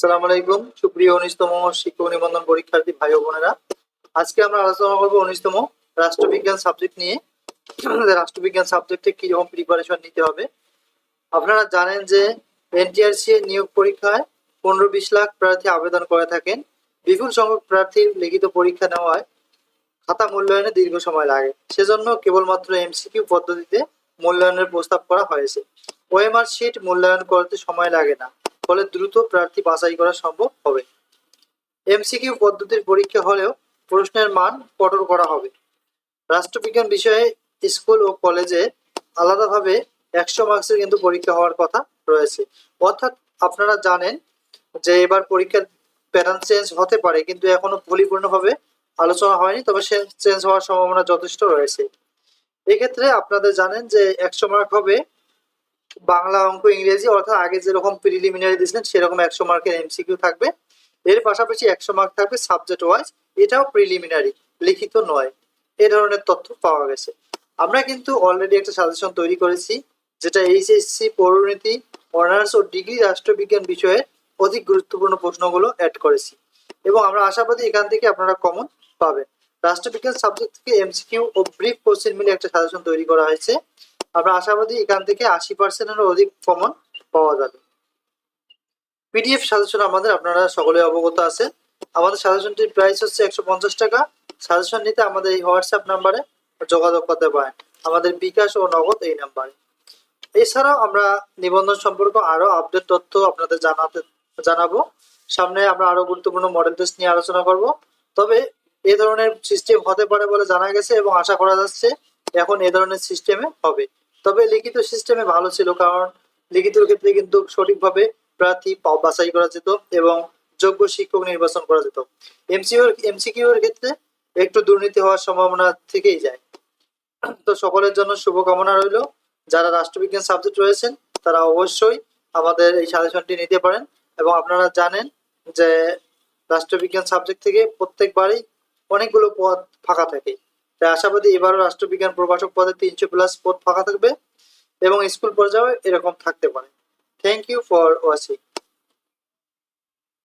সালাম আলাইকুম। সুপ্রিয় উনিশতম শিক্ষক নিবন্ধন পরীক্ষার্থী ভাই বোনেরা, আজকে আমরা আলোচনা করব উনিশতম রাষ্ট্রবিজ্ঞান সাবজেক্ট নিয়ে। রাষ্ট্রবিজ্ঞান সাবজেক্টে কি রকম প্রিপারেশন নিতে হবে। আপনারা জানেন যে এনটিআরসি এর নিয়োগ পরীক্ষায় পনেরো বিশ লাখ প্রার্থী আবেদন করে থাকেন। বিপুল সংখ্যক প্রার্থীর লিখিত পরীক্ষা নেওয়ায় খাতা মূল্যায়নে দীর্ঘ সময় লাগে। সেজন্য কেবলমাত্র এমসিকিউ পদ্ধতিতে মূল্যায়নের প্রস্তাব করা হয়েছে। ওএমআর শিট মূল্যায়ন করতে সময় লাগে না। ফলে দ্রুত প্রার্থী বাছাই করা সম্ভব হবে। এমসিকিউ পদ্ধতির পরীক্ষা হলেও প্রশ্নের মান কঠোর করা হবে। রাষ্ট্রবিজ্ঞান বিষয়ে স্কুল ও কলেজে আলাদাভাবে একশো মার্কসের কিন্তু পরীক্ষা হওয়ার কথা রয়েছে। অর্থাৎ আপনারা জানেন যে এবার পরীক্ষার প্যাটার্ন চেঞ্জ হতে পারে, কিন্তু এখনও পরিপূর্ণভাবে আলোচনা হয়নি, তবে সে চেঞ্জ হওয়ার সম্ভাবনা যথেষ্ট রয়েছে। এক্ষেত্রে আপনাদের জানেন যে একশো মার্ক হবে বাংলা অঙ্ক ইংরেজি অর্থাৎ আগে যেরকম প্রিলিমিনারি দিয়েছিলেন, সেরকম একশো মার্কের এমসিকিউ থাকবে। এর পাশাপাশি একশো মার্ক থাকবে সাবজেক্ট ওয়াইজ এটাও প্রিলিমিনারি লিখিত নয়। এ ধরনের তথ্য পাওয়া গেছে। আমরা কিন্তু অলরেডি একটা সাজেশন তৈরি করেছি, যেটা এইচএসসি পৌরনীতি অনার্স ও ডিগ্রি রাষ্ট্রবিজ্ঞান বিষয়ে অধিক গুরুত্বপূর্ণ প্রশ্নগুলো অ্যাড করেছি। এবং আমরা আশাবাদী এখান থেকে আপনারা কমন পাবেন। রাষ্ট্রবিজ্ঞান সাবজেক্ট থেকে এমসিকিউ ও ব্রিফ কোশ্চেন মিলে একটা সাজেশন তৈরি করা হয়েছে। আমরা আশাবাদী এখান থেকে আশি পার্সেন্টেরও অধিক কমন পাওয়া যাবে। পিডিএফ সাজেশন আমাদের, আপনারা সকলে অবগত আছেন। আমাদের সাজেশনটির প্রাইস হচ্ছে একশো পঞ্চাশ টাকা। সাজেশন নিতে আমাদের এই হোয়াটসঅ্যাপ নাম্বারে যোগাযোগ করতে পারেন। আমাদের বিকাশ ও নগদ এই নাম্বারে এছাড়াও আমরা নিবন্ধন সম্পর্ক আরও আপডেট তথ্য আপনাদের জানাতে, জানাব। সামনে আমরা আরও গুরুত্বপূর্ণ মডেল টেস্ট নিয়ে আলোচনা করব। তবে এ ধরনের সিস্টেম হতে পারে বলে জানা গেছে এবং আশা করা যাচ্ছে এখন এ ধরনের সিস্টেমে হবে। তবে লিখিত সিস্টেমে ভালো ছিল, কারণ লিখিত ক্ষেত্রে কিন্তু সঠিকভাবে প্রার্থী বাছাই করা যেত এবং যোগ্য শিক্ষক নির্বাচন করা যেত। এমসিউ এমসিকিউ এর ক্ষেত্রে একটু দুর্নীতি হওয়ার সম্ভাবনা থেকেই যায়। তো সকলের জন্য শুভকামনা রইল। যারা রাষ্ট্রবিজ্ঞান সাবজেক্ট রয়েছেন, তারা অবশ্যই আমাদের এই সাজেশনটি নিতে পারেন এবং আপনারা জানেন যে রাষ্ট্রবিজ্ঞান সাবজেক্ট থেকে প্রত্যেকবারই অনেকগুলো পদ ফাঁকা থাকে। তাই আশাবাদী এবারও রাষ্ট্রবিজ্ঞান প্রভাষক পদে তিনশো প্লাস পদ ফাঁকা থাকবে এবং স্কুল পর্যায়ে এরকম থাকতে পারে। Thank you for watching